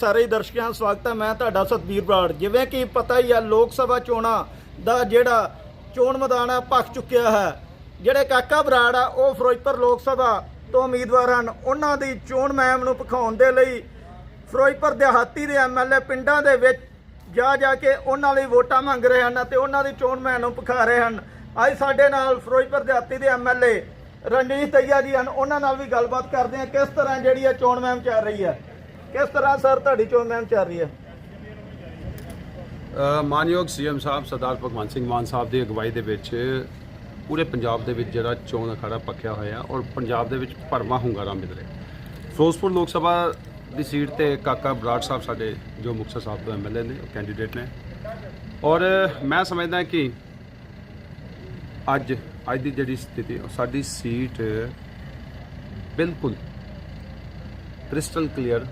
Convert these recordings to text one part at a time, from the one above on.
ਸਾਰੇ ਹੀ ਦਰਸ਼ਕਾਂ ਦਾ ਸਵਾਗਤ ਹੈ। ਮੈਂ ਤੁਹਾਡਾ ਸਤਬੀਰ ਬਰਾੜ। ਜਿਵੇਂ ਕਿ ਪਤਾ ਹੀ ਆ, ਲੋਕ ਸਭਾ ਚੋਣਾਂ ਦਾ ਜਿਹੜਾ ਚੋਣ ਮੈਦਾਨ ਹੈ ਭਖ ਚੁੱਕਿਆ ਹੈ। ਜਿਹੜੇ ਕਾਕਾ ਬਰਾੜ ਆ, ਉਹ ਫਿਰੋਜ਼ਪੁਰ ਲੋਕ ਸਭਾ ਤੋਂ ਉਮੀਦਵਾਰ ਹਨ। ਉਹਨਾਂ ਦੀ ਚੋਣ ਮਹਿਮ ਨੂੰ ਭਖਾਉਣ ਦੇ ਲਈ ਫਿਰੋਜ਼ਪੁਰ ਦਿਹਾਤੀ ਦੇ ਐਮਐਲਏ ਪਿੰਡਾਂ ਦੇ ਵਿੱਚ ਜਾ ਜਾ ਕੇ ਉਹਨਾਂ ਲਈ ਵੋਟਾਂ ਮੰਗ ਰਹੇ ਹਨ ਅਤੇ ਉਹਨਾਂ ਦੀ ਚੋਣ ਮਹਿਮ ਨੂੰ ਭਖਾ ਰਹੇ ਹਨ। ਅੱਜ ਸਾਡੇ ਨਾਲ ਫਿਰੋਜ਼ਪੁਰ ਦਿਹਾਤੀ ਦੇ ਐਮਐਲਏ ਰਣਜੀਤ ਤਈਆ ਜੀ ਹਨ। ਉਹਨਾਂ ਨਾਲ ਵੀ ਗੱਲਬਾਤ ਕਰਦੇ ਹਾਂ। ਕਿਸ ਤਰ੍ਹਾਂ ਜਿਹੜੀ ਹੈ ਚੋਣ ਮਹਿਮ ਚੱਲ ਰਹੀ ਹੈ? ਕਿਸ ਤਰ੍ਹਾਂ ਸਰ ਤੁਹਾਡੀ ਚੋਣ ਮੁਹਿੰਮ ਚੱਲ ਰਹੀ ਹੈ? ਅ, ਮਾਨਯੋਗ ਸੀਐਮ ਸਾਹਿਬ ਸਰਦਾਰ ਭਗਵੰਤ ਸਿੰਘ ਮਾਨ ਸਾਹਿਬ ਦੀ ਅਗਵਾਈ ਦੇ ਵਿੱਚ ਪੂਰੇ ਪੰਜਾਬ ਦੇ ਵਿੱਚ ਜਿਹੜਾ ਚੋਣ ਅਖਾੜਾ ਪੱਕਿਆ ਹੋਇਆ ਔਰ ਪੰਜਾਬ ਦੇ ਵਿੱਚ ਭਰਮਾ ਹੁੰਗਾਰਾ ਮਿਲ ਰਿਹਾ। ਫਿਰੋਜ਼ਪੁਰ ਲੋਕ ਸਭਾ ਦੀ ਸੀਟ ਤੇ ਕਾਕਾ ਬਰਾੜ ਸਾਹਿਬ ਸਾਡੇ ਜੋ ਮੁਕਤਸਰ ਸਾਹਿਬ ਤੋਂ ਐਮਐਲਏ ਨੇ ਕੈਂਡੀਡੇਟ ਨੇ। ਔਰ ਮੈਂ ਸਮਝਦਾ ਕਿ ਅੱਜ ਅੱਜ ਦੀ ਜਿਹੜੀ ਸਥਿਤੀ ਸਾਡੀ ਸੀਟ ਬਿਲਕੁਲ ਕ੍ਰਿਸਟਲ ਕਲੀਅਰ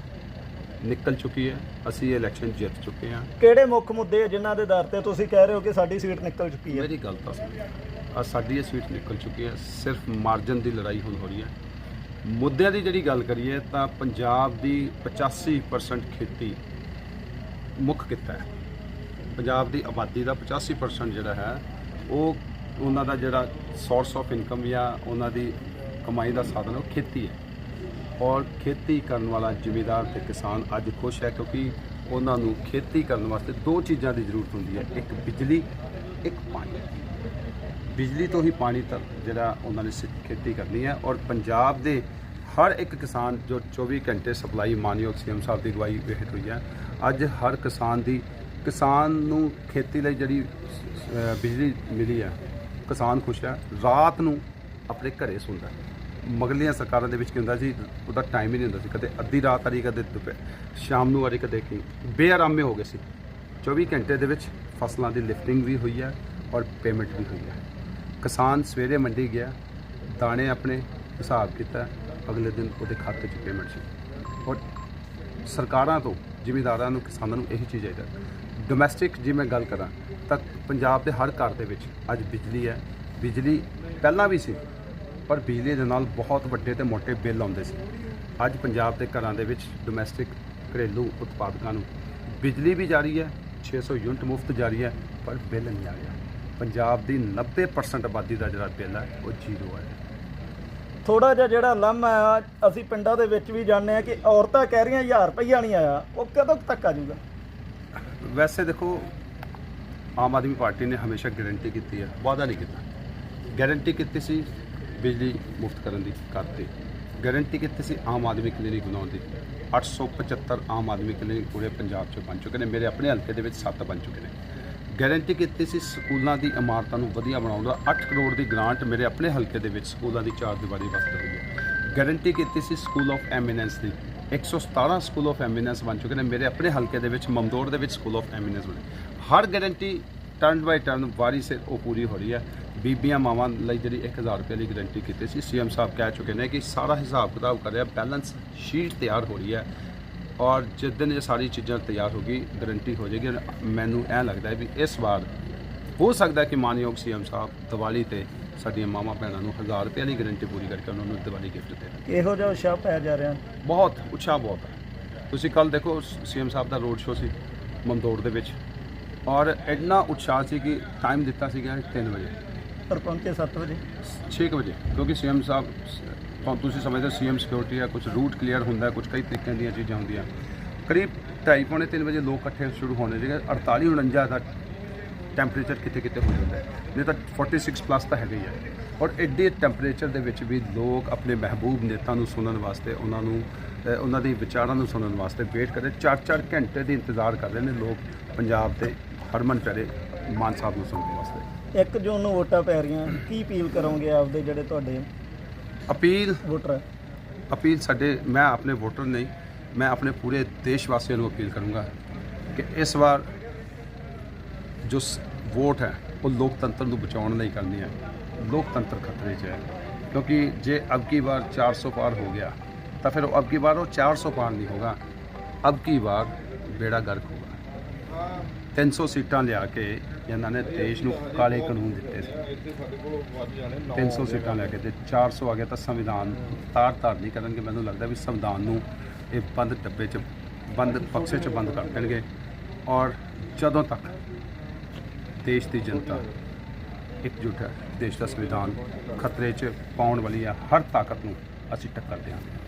ਨਿਕਲ ਚੁੱਕੀ ਹੈ। ਅਸੀਂ ਇਹ ਇਲੈਕਸ਼ਨ ਜਿੱਤ ਚੁੱਕੇ ਹਾਂ। ਕਿਹੜੇ ਮੁੱਖ ਮੁੱਦੇ ਆ ਜਿਨ੍ਹਾਂ ਦੇ ਦਰ ਤੇ ਤੁਸੀਂ ਕਹਿ ਰਹੇ ਹੋ ਕਿ ਸਾਡੀ ਸੀਟ ਨਿਕਲ ਚੁੱਕੀ ਹੈ? ਮੇਰੀ ਗੱਲ ਤਾਂ ਸੁਣੋ। ਆ ਸਾਡੀ ਇਹ ਸੀਟ ਨਿਕਲ ਚੁੱਕੀ ਹੈ। ਸਿਰਫ ਮਾਰਜਨ ਦੀ ਲੜਾਈ ਹੁਣ ਹੋ ਰਹੀ ਹੈ। ਮੁੱਦਿਆਂ ਦੀ ਜਿਹੜੀ ਗੱਲ ਕਰੀਏ ਤਾਂ ਪੰਜਾਬ ਦੀ 85% ਖੇਤੀ ਮੁੱਖ ਕਿੱਤਾ ਹੈ। ਪੰਜਾਬ ਦੀ ਆਬਾਦੀ ਦਾ 85% ਜਿਹੜਾ ਹੈ ਉਹ ਉਹਨਾਂ ਦਾ ਜਿਹੜਾ ਸੋਰਸ ਆਫ ਇਨਕਮ ਜਾਂ ਉਹਨਾਂ ਦੀ ਕਮਾਈ ਦਾ ਸਾਧਨ ਉਹ ਖੇਤੀ ਹੈ। ਔਰ ਖੇਤੀ ਕਰਨ ਵਾਲਾ ਜ਼ਿਮੀਦਾਰ ਤੇ ਕਿਸਾਨ ਅੱਜ ਖੁਸ਼ ਹੈ ਕਿਉਂਕਿ ਉਹਨਾਂ ਨੂੰ ਖੇਤੀ ਕਰਨ ਵਾਸਤੇ ਦੋ ਚੀਜ਼ਾਂ ਦੀ ਜ਼ਰੂਰਤ ਹੁੰਦੀ ਹੈ, ਇੱਕ ਬਿਜਲੀ, ਇੱਕ ਪਾਣੀ। ਬਿਜਲੀ ਤੋਂ ਹੀ ਪਾਣੀ ਤੱਕ ਜਿਹੜਾ ਉਹਨਾਂ ਨੇ ਸਿ- ਖੇਤੀ ਕਰਨੀ ਹੈ ਔਰ ਪੰਜਾਬ ਦੇ ਹਰ ਇੱਕ ਕਿਸਾਨ ਜੋ 24 ਘੰਟੇ ਸਪਲਾਈ ਮਾਨਯੋਗ ਸੀਐਮ ਸਾਹਿਬ ਦੀ ਅਗਵਾਈ ਹੇਠ ਹੋਈ ਹੈ, ਅੱਜ ਹਰ ਕਿਸਾਨ ਦੀ, ਕਿਸਾਨ ਨੂੰ ਖੇਤੀ ਲਈ ਜਿਹੜੀ ਬਿਜਲੀ ਮਿਲੀ ਹੈ, ਕਿਸਾਨ ਖੁਸ਼ ਹੈ, ਰਾਤ ਨੂੰ ਆਪਣੇ ਘਰੇ ਸੌਂਦਾ ਹੈ। ਮਗਲੀਆਂ ਸਰਕਾਰਾਂ ਦੇ ਵਿੱਚ ਕੀ ਹੁੰਦਾ ਸੀ, ਉਹਦਾ ਟਾਈਮ ਹੀ ਨਹੀਂ ਹੁੰਦਾ ਸੀ। ਕਦੇ ਅੱਧੀ ਰਾਤ ਆ ਰਹੀ, ਕਦੇ ਦੁਪਹਿਰ ਸ਼ਾਮ ਨੂੰ ਆ ਰਹੀ, ਕਦੇ ਕੀ ਬੇਆਰਾਮੇ ਹੋ ਗਏ ਸੀ। 24 ਘੰਟੇ ਦੇ ਵਿੱਚ ਫਸਲਾਂ ਦੀ ਲਿਫਟਿੰਗ ਵੀ ਹੋਈ ਹੈ ਔਰ ਪੇਮੈਂਟ ਵੀ ਹੋਈ ਹੈ। ਕਿਸਾਨ ਸਵੇਰੇ ਮੰਡੀ ਗਿਆ, ਦਾਣੇ ਆਪਣੇ ਹਿਸਾਬ ਕੀਤਾ, ਅਗਲੇ ਦਿਨ ਉਹਦੇ ਖਾਤੇ 'ਚ ਪੇਮੈਂਟ ਸੀ। ਔਰ ਸਰਕਾਰਾਂ ਤੋਂ, ਜ਼ਿਮੀਂਦਾਰਾਂ ਨੂੰ, ਕਿਸਾਨਾਂ ਨੂੰ ਇਹੀ ਚੀਜ਼ ਚਾਹੀਦਾ ਡੋਮੈਸਟਿਕ ਜੇ ਮੈਂ ਗੱਲ ਕਰਾਂ, ਤਾਂ ਪੰਜਾਬ ਦੇ ਹਰ ਘਰ ਦੇ ਵਿੱਚ ਅੱਜ ਬਿਜਲੀ ਹੈ। ਬਿਜਲੀ ਪਹਿਲਾਂ ਵੀ ਸੀ ਪਰ ਬਿਜਲੀ ਦੇ ਨਾਲ ਬਹੁਤ ਵੱਡੇ ਤੇ ਮੋٹے ਬਿੱਲ ਆਉਂਦੇ ਸੀ। ਅੱਜ ਪੰਜਾਬ ਦੇ ਘਰਾਂ ਦੇ ਵਿੱਚ ਡੋਮੈਸਟਿਕ ਘਰੇਲੂ ਉਤਪਾਦਕਾਂ ਨੂੰ ਬਿਜਲੀ ਵੀ ਜਾਰੀ ਹੈ 600 ਯੂਨਿਟ ਮੁਫਤ ਜਾਰੀ ਹੈ ਪਰ ਬਿੱਲ ਨਹੀਂ ਆ ਰਿਹਾ। ਪੰਜਾਬ ਦੀ 90% ਆਬਾਦੀ ਦਾ ਜਿਹੜਾ ਬਿੱਲ ਹੈ ਉਹ ਜ਼ੀਰੋ ਹੈ। ਥੋੜਾ ਜਿਹਾ ਜਿਹੜਾ ਲੰਮ ਆ ਅਸੀਂ ਪਿੰਡਾਂ ਦੇ ਵਿੱਚ ਵੀ ਜਾਣਦੇ ਆ ਕਿ ਔਰਤਾਂ ਕਹਿ ਰਹੀਆਂ 1000 ਰੁਪਈਆ ਨਹੀਂ ਆਇਆ। ਉਹ ਕਦੋਂ ਤੱਕ ਆ ਜਾਊਗਾ? ਵੈਸੇ ਦੇਖੋ ਆਮ ਆਦਮੀ ਪਾਰਟੀ ਨੇ ਹਮੇਸ਼ਾ ਗਾਰੰਟੀ ਕੀਤੀ ਹੈ ਵਾਅਦਾ ਨਹੀਂ ਕੀਤਾ। ਗਾਰੰਟੀ ਕੀਤੀ ਸੀ ਬਿਜਲੀ ਮੁਫਤ ਕਰਨ ਦੀ ਕਰਤੀ ਗਾਰੰਟੀ ਕੀਤੀ ਸੀ ਆਮ ਆਦਮੀ ਕਲੀਨਿਕ ਬਣਾਉਣ ਦੀ। 875 ਆਮ ਆਦਮੀ ਕਲੀਨਿਕ ਪੂਰੇ ਪੰਜਾਬ 'ਚ ਬਣ ਚੁੱਕੇ ਨੇ। ਮੇਰੇ ਆਪਣੇ ਹਲਕੇ ਦੇ ਵਿੱਚ 7 ਬਣ ਚੁੱਕੇ ਨੇ। ਗਾਰੰਟੀ ਕੀਤੀ ਸੀ ਸਕੂਲਾਂ ਦੀ ਇਮਾਰਤਾਂ ਨੂੰ ਵਧੀਆ ਬਣਾਉਣ ਦਾ 8 ਕਰੋੜ ਦੀ ਗ੍ਰਾਂਟ ਮੇਰੇ ਆਪਣੇ ਹਲਕੇ ਦੇ ਵਿੱਚ ਸਕੂਲਾਂ ਦੀ ਚਾਰ ਦੀਵਾਰੀ ਵਾਸਤੇ ਰਹੀ ਹੈ। ਗਾਰੰਟੀ ਕੀਤੀ ਸੀ ਸਕੂਲ ਆਫ ਐਮੀਨੈਂਸ ਦੀ 117 ਸਕੂਲ ਆਫ ਐਮੀਨੈਂਸ ਬਣ ਚੁੱਕੇ ਨੇ। ਮੇਰੇ ਆਪਣੇ ਹਲਕੇ ਦੇ ਵਿੱਚ ਮਮਦੋੜ ਦੇ ਵਿੱਚ ਸਕੂਲ ਆਫ ਐਮੀਨੈਂਸ ਬਣੇ। ਹਰ ਗਾਰੰਟੀ ਟਰਨ ਬਾਈ ਟਰਨ ਵਾਰੀ ਸਿਰ ਉਹ ਪੂਰੀ ਹੋ ਰਹੀ ਹੈ। ਬੀਬੀਆਂ ਮਾਵਾਂ ਲਈ ਜਿਹੜੀ 1000 ਰੁਪਏ ਦੀ ਗਾਰੰਟੀ ਕੀਤੀ ਸੀ ਸੀਐਮ ਸਾਹਿਬ ਕਹਿ ਚੁੱਕੇ ਨੇ ਕਿ ਸਾਰਾ ਹਿਸਾਬ ਕਿਤਾਬ ਕਰਿਆ ਬੈਲੈਂਸ ਸ਼ੀਟ ਤਿਆਰ ਹੋ ਰਹੀ ਹੈ ਔਰ ਜਿਸ ਦਿਨ ਇਹ ਸਾਰੀ ਚੀਜ਼ਾਂ ਤਿਆਰ ਹੋ ਗਈ ਗਾਰੰਟੀ ਹੋ ਜਾਏਗੀ ਮੈਨੂੰ ਐਂ ਲੱਗਦਾ ਹੈ ਵੀ ਇਸ ਵਾਰ ਹੋ ਸਕਦਾ ਹੈ ਕਿ ਮਾਨਯੋਗ ਸੀਐਮ ਸਾਹਿਬ ਦੀਵਾਲੀ ਤੇ ਸਾਡੀਆਂ ਮਾਵਾਂ ਭੈਣਾਂ ਨੂੰ 1000 ਰੁਪਏ ਦੀ ਗਾਰੰਟੀ ਪੂਰੀ ਕਰਕੇ ਉਹਨਾਂ ਨੂੰ ਦੀਵਾਲੀ ਗਿਫਟ ਦੇ ਦੇਣ। ਇਹੋ ਜਿਹਾ ਉਤਸ਼ਾਹ ਪਾਇਆ ਜਾ ਰਿਹਾ? ਬਹੁਤ ਉਤਸ਼ਾਹ ਬਹੁਤ ਹੈ। ਤੁਸੀਂ ਕੱਲ ਦੇਖੋ ਸੀਐਮ ਸਾਹਿਬ ਦਾ ਰੋਡ ਸ਼ੋਅ ਸੀ ਮੰਦੋੜ ਦੇ ਵਿੱਚ ਔਰ ਇੰਨਾ ਉਤਸ਼ਾਹ ਸੀ ਕਿ ਟਾਈਮ ਦਿੱਤਾ ਸੀਗਾ 3 ਵਜੇ। ਪਰ ਪਹੁੰਚੇ 7 ਵਜੇ। 6 ਵਜੇ, ਕਿਉਂਕਿ ਸੀਐਮ ਸਾਹਿਬ, ਤਾਂ ਤੁਸੀਂ ਸਮਝਦੇ ਸੀਐਮ ਸਿਕਿਉਰਿਟੀ ਹੈ ਕੁਝ ਰੂਟ ਕਲੀਅਰ ਹੁੰਦਾ ਕੁਝ ਕਈ ਤਰੀਕਿਆਂ ਦੀਆਂ ਚੀਜ਼ਾਂ ਹੁੰਦੀਆਂ। ਕਰੀਬ 2:30 ਪੌਣੇ 3 ਵਜੇ ਲੋਕ ਇਕੱਠੇ ਸ਼ੁਰੂ ਹੋਣੇ ਸੀਗੇ 48 49 ਦਾ ਟੈਂਪਰੇਚਰ ਕਿਤੇ ਕਿਤੇ ਹੋ ਜਾਂਦਾ ਨਹੀਂ ਤਾਂ 46 ਪਲੱਸ ਤਾਂ ਹੈਗਾ ਹੀ ਹੈ ਔਰ ਐਡੇ ਟੈਂਪਰੇਚਰ ਦੇ ਵਿੱਚ ਵੀ ਲੋਕ ਆਪਣੇ ਮਹਿਬੂਬ ਨੇਤਾ ਨੂੰ ਸੁਣਨ ਵਾਸਤੇ, ਉਹਨਾਂ ਨੂੰ ਉਹਨਾਂ ਦੇ ਵਿਚਾਰਾਂ ਨੂੰ ਸੁਣਨ ਵਾਸਤੇ ਵੇਟ ਕਰਦੇ 4-4 ਘੰਟੇ ਦੇ ਇੰਤਜ਼ਾਰ ਕਰ ਰਹੇ ਨੇ ਲੋਕ ਪੰਜਾਬ ਦੇ ਹਰਮਨ ਪਿਆਰੇ ਮਾਨ ਸਾਹਿਬ ਨੂੰ ਸੁਣਨ ਵਾਸਤੇ। 1 ਜੂਨ ਨੂੰ ਵੋਟਾਂ ਪੈ ਰਹੀਆਂ ਕੀ ਅਪੀਲ ਕਰੋਗੇ ਆਪਦੇ ਜਿਹੜੇ ਤੁਹਾਡੇ ਅਪੀਲ? ਵੋਟਰ? ਹੈ ਅਪੀਲ ਸਾਡੇ ਮੈਂ ਆਪਣੇ ਵੋਟਰ ਨਹੀਂ ਮੈਂ ਆਪਣੇ ਪੂਰੇ ਦੇਸ਼ ਵਾਸੀਆਂ ਨੂੰ ਅਪੀਲ ਕਰੂੰਗਾ ਕਿ ਇਸ ਵਾਰ ਜੋ ਸ- ਵੋਟ ਹੈ ਉਹ ਲੋਕਤੰਤਰ ਨੂੰ ਬਚਾਉਣ ਲਈ ਕਰਨੀ ਹੈ। ਲੋਕਤੰਤਰ ਖਤਰੇ 'ਚ ਹੈ। ਕਿਉਂਕਿ ਜੇ ਅਬ ਕੀ ਵਾਰ 400 ਪਾਰ ਹੋ ਗਿਆ ਤਾਂ ਫਿਰ ਉਹ ਅਬ ਕੀ ਵਾਰ ਉਹ 400 ਪਾਰ ਨਹੀਂ ਹੋਗਾ। ਅਬ ਕੀ ਵਾਰ ਬੇੜਾ ਗਰਕ ਹੋਗਾ। 300 ਸੀਟਾਂ ਲਿਆ ਕੇ ਇਹਨਾਂ ਨੇ ਦੇਸ਼ ਨੂੰ ਕਾਲੇ ਕਾਨੂੰਨ ਦਿੱਤੇ ਸੀ। 300 ਸੀਟਾਂ ਲੈ ਕੇ ਤੇ 400 ਆ ਗਿਆ ਤਾਂ ਸੰਵਿਧਾਨ ਤਾਰ ਤਾਰ ਨਹੀਂ ਕਰਨਗੇ। ਮੈਨੂੰ ਲੱਗਦਾ ਵੀ ਸੰਵਿਧਾਨ ਨੂੰ ਇਹ ਬੰਦ ਡੱਬੇ 'ਚ, ਬੰਦ ਬਕਸੇ 'ਚ ਬੰਦ ਕਰ ਦੇਣਗੇ। ਔਰ ਜਦੋਂ ਤੱਕ ਦੇਸ਼ ਦੀ ਜਨਤਾ ਇਕਜੁੱਟ ਹੈ, ਦੇਸ਼ ਦਾ ਸੰਵਿਧਾਨ ਖਤਰੇ 'ਚ ਪਾਉਣ ਵਾਲੀ ਹੈ, ਹਰ ਤਾਕਤ ਨੂੰ ਅਸੀਂ ਟੱਕਰ ਦੇਵਾਂਗੇ